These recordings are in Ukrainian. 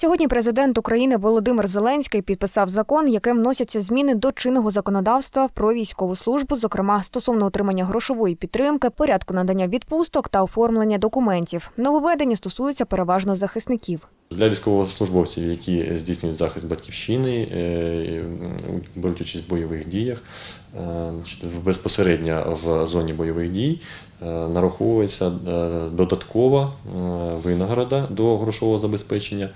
Сьогодні президент України Володимир Зеленський підписав закон, яким вносяться зміни до чинного законодавства про військову службу, зокрема стосовно отримання грошової підтримки, порядку надання відпусток та оформлення документів. Нововведення стосуються переважно захисників. Для військовослужбовців, які здійснюють захист батьківщини, е, беруть участь в бойових діях, е, безпосередньо в зоні бойових дій нараховується е, додаткова е, винагорода до грошового забезпечення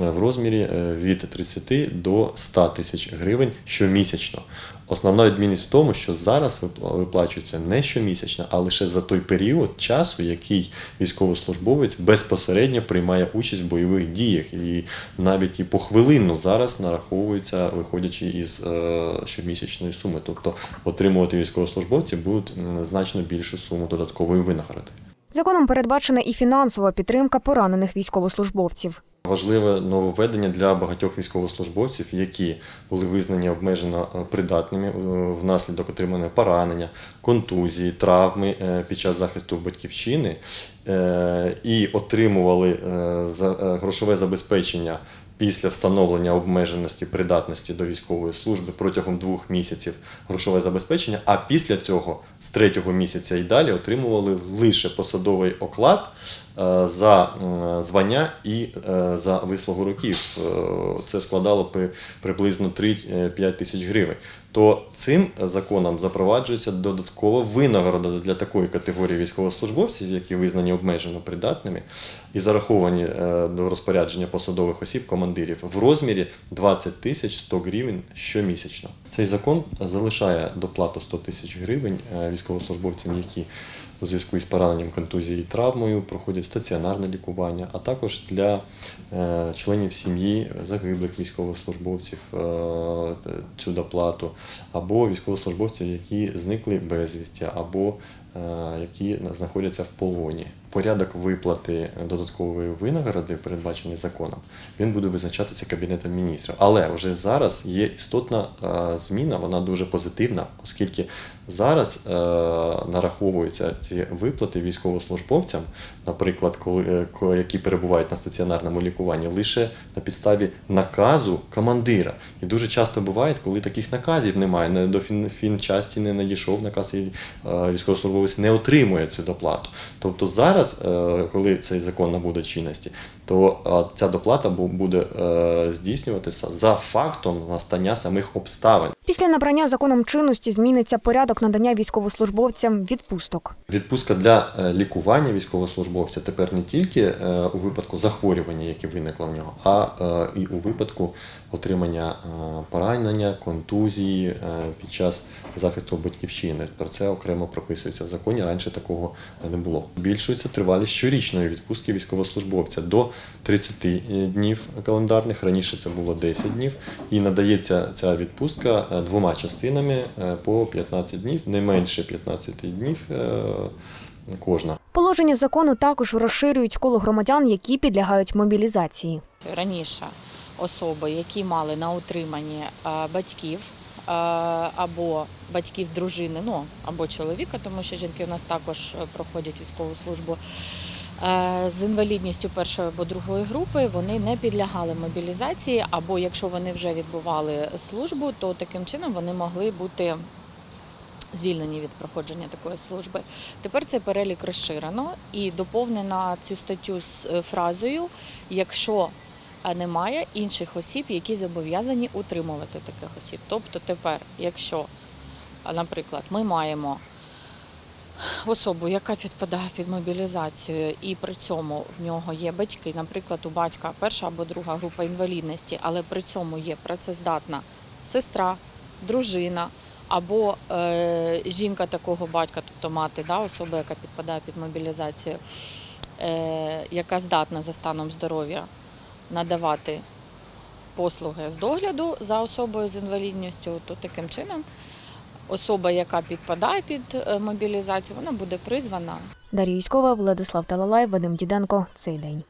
е, в розмірі е, від 30 до 100 тисяч гривень щомісячно. Основна відмінність в тому, що зараз виплачується не щомісячно, а лише за той період часу, який військовослужбовець безпосередньо приймає участь в бойових діях. І навіть і похвилинно зараз нараховується, виходячи із е, щомісячної суми. Тобто отримувати військовослужбовці будуть значно більшу суму додаткової винагороди. Законом передбачена і фінансова підтримка поранених військовослужбовців. Важливе нововведення для багатьох військовослужбовців, які були визнані обмежено е, придатними е, внаслідок отримання поранення, контузії, травми е, під час захисту батьківщини і отримували грошове забезпечення після встановлення обмеженості придатності до військової служби протягом двох місяців грошове забезпечення, а після цього з третього місяця і далі отримували лише посадовий оклад за звання і е, за вислугу років. Е, Це складало при- приблизно 3-5 тисяч гривень. То цим законом запроваджується додаткова винагорода для такої категорії військовослужбовців, які визнані обмежено придатними і зараховані е, до розпорядження посадових осіб командирів в розмірі 20 тисяч 100 гривень щомісячно. Цей закон залишає доплату 100 тисяч гривень е, військовослужбовцям, які у зв'язку із пораненням контузією і травмою проходять стаціонарне лікування, а також для е, членів сім'ї загиблих військовослужбовців е, цю доплату, або військовослужбовців, які зникли безвісті, або які знаходяться в полоні. Порядок виплати додаткової винагороди, передбачений законом, він буде визначатися Кабінетом міністрів. Але вже зараз є істотна е, зміна, вона дуже позитивна, оскільки зараз е, нараховуються ці виплати військовослужбовцям, наприклад, е, які перебувають на стаціонарному лікуванні, лише на підставі наказу командира. І дуже часто буває, коли таких наказів немає, до фін, фінчасті не надійшов наказ, і е, не отримує цю доплату. Тобто зараз, е, коли цей закон набуде чинності, то е, ця доплата буде е, здійснюватися за фактом настання самих обставин. Після набрання законом чинності зміниться порядок надання військовослужбовцям відпусток. Відпустка для е, лікування військовослужбовця тепер не тільки е, у випадку захворювання, яке виникло в нього, а е, і у випадку отримання поранення, контузії під час захисту батьківщини. Про це окремо прописується в законі. Раніше такого не було. Збільшується тривалість щорічної відпустки військовослужбовця до 30 днів календарних. Раніше це було 10 днів, і надається ця відпустка двома частинами е, по 15 днів, не менше 15 днів е, кожна. Положення закону також розширюють коло громадян, які підлягають мобілізації. раніше особи, які мали на утриманні е, батьків е, або батьків дружини, ну або чоловіка, тому що жінки у нас також е, проходять військову службу. Е, З інвалідністю першої або другої групи вони не підлягали мобілізації, або якщо вони вже відбували службу, то таким чином вони могли бути звільнені від проходження такої служби. Тепер цей перелік розширено і доповнена цю статтю з е, фразою якщо немає інших осіб, які зобов'язані утримувати таких осіб. Тобто тепер, якщо, наприклад, ми маємо особу, яка підпадає під мобілізацію, і при цьому в нього є батьки, наприклад, у батька перша або друга група інвалідності, але при цьому є працездатна сестра, дружина. Або е, жінка такого батька, тобто мати, да, особа, яка підпадає під мобілізацію, е, яка здатна за станом здоров'я надавати послуги з догляду за особою з інвалідністю, то таким чином особа, яка підпадає під е, мобілізацію, вона буде призвана Дар'я Юськова, Владислав Талалай, Вадим Діденко. Цей день.